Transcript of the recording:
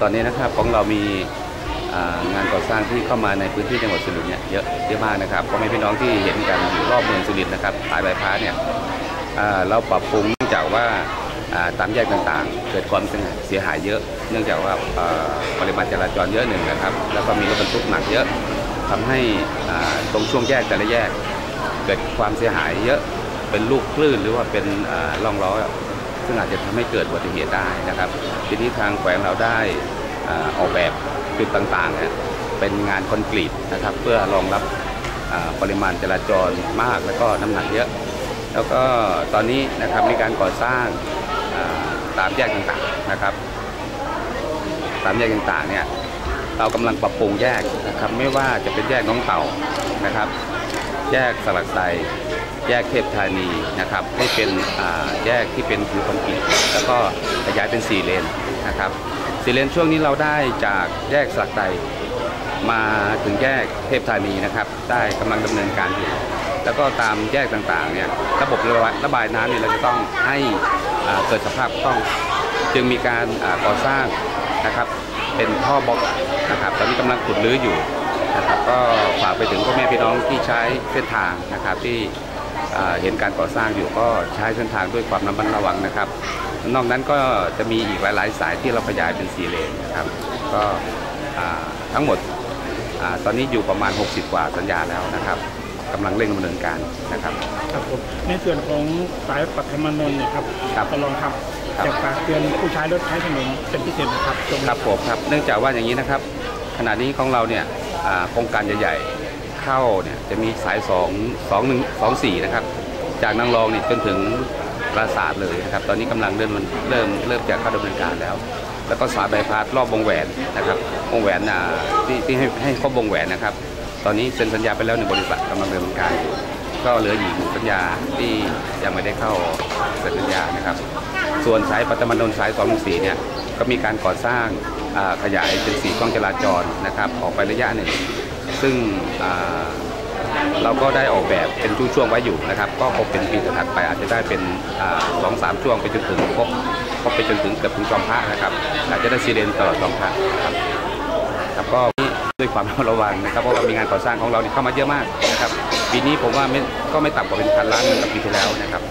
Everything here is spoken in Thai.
ตอนนี้นะครับของเรามีงานก่อสร้างที่เข้ามาในพื้นที่จังหวัดสุรินทร์เนี่ยเยอะเยอะมากนะครับพ่อแม่พี่น้องที่เห็นกันอยู่รอบเมืองสุรินทร์นะครับสายบายพาสเนี่ยเราปรับปรุงเนื่องจากว่าตามแยกต่างๆ เกิดความเสียหายเยอะ เนื่องจากว่าปริมาณจราจรเยอะหนึ่งนะครับ แล้วก็มีรถบรรทุกหนักเยอะทำให้ตรงช่วงแยกแต่ละแยก เกิดความเสียหายเยอะเป็นลูกคลื่นหรือว่าเป็นร่องล้อ ซึ่งอาจจะทำให้เกิดอุบัติเหตุได้นะครับ ทีนี้ทางแขวงเราได้ออกแบบจุดต่างๆเนี่ยเป็นงานคอนกรีตนะครับ เพื่อรองรับปริมาณจราจรมากแล้วก็น้ำหนักเยอะ แล้วก็ตอนนี้นะครับมีการก่อสร้างตามแยกต่างๆนะครับ ตามแยกต่างๆเนี่ยเรากำลังปรับปรุงแยกนะครับ ไม่ว่าจะเป็นแยกน้องเต่านะครับ แยกสลักไซ แยกเทพธานีนะครับให้เป็นแยกที่เป็นผิวคอนกรีตแล้วก็ขยายเป็น 4 เลนนะครับสี่เลนช่วงนี้เราได้จากแยกสลักไซมาถึงแยกเทพธานีนะครับได้กำลังดำเนินการอยู่แล้วก็ตามแยกต่างๆเนี่ยระบบระบายน้ำเนี่ยเราจะต้องให้เกิดสภาพคล่องจึงมีการก่อสร้างนะครับเป็นท่อบล็อกนะครับตอนนี้กำลังขุดรื้ออยู่นะครับก็ฝากไปถึงพ่อแม่พี่น้องที่ใช้เส้นทางนะครับที่ เห็นการก่อสร้างอยู่ก็ใช้เส้นทางด้วยความระมัดระวังนะครับ นอกนั้นก็จะมีอีกหลาย ๆ สายที่เราขยายเป็นสีเลนนะครับ ก็อ่าทั้งหมดอาตอนนี้อยู่ประมาณ 60 กว่าสัญญาแล้วนะครับกำลังเร่งดำเนินการนะครับครับผมในส่วนของสายปัทมานนท์เนี่ยครับครับตลองครับครับจะฝากเตือนผู้ใช้รถใช้ถนนเป็นพิเศษนะครับตรงนี้ครับผมครับเนื่องจากว่าอย่างนี้นะครับ ขณะนี้ของเราเนี่ยอ่าโครงการใหญ่ๆ เข้าเนี่ยจะมีสาย2 2 1 2 4นะครับจากนางรองนี่จนถึงปราสาทเลยนะครับตอนนี้กำลังเริ่มเริ่มเริ่มจะเข้าดำเนินการแล้ว แล้วก็สายใบพัดรอบวงแหวนนะครับวงแหวนอ่าที่ที่ให้ให้ครบวงแหวนนะครับ ตอนนี้เซ็นสัญญาไปแล้วหนึ่งบริษัทกำลังดำเนินการก็เหลืออีกหนึ่งสัญญาที่ยังไม่ได้เข้าเซ็นสัญญานะครับ ส่วนสายปัตตมานนสาย2 1 4เนี่ยก็มีการก่อสร้างขยายเป็นสีช่องจราจรนะครับออกไประยะหนึ่ง ซึ่งเราก็ได้ออกแบบเป็นช่วงๆไว้อยู่นะครับ ก็คงเป็นปีถัดไปอาจจะได้เป็นสองสามช่วงไปจนถึงครบครบไปจนถึงเกือบถึงจอมพระนะครับ อาจจะได้ซีเรนตลอดจอมพระครับครับก็ด้วยความระวังนะครับเพราะว่ามีงานก่อสร้างของเราเนี่ยเข้ามาเยอะมากนะครับปีนี้ผมว่าไม่ก็ไม่ต่ำกว่าเป็นพันล้านเหมือนกับปีที่แล้วนะครับ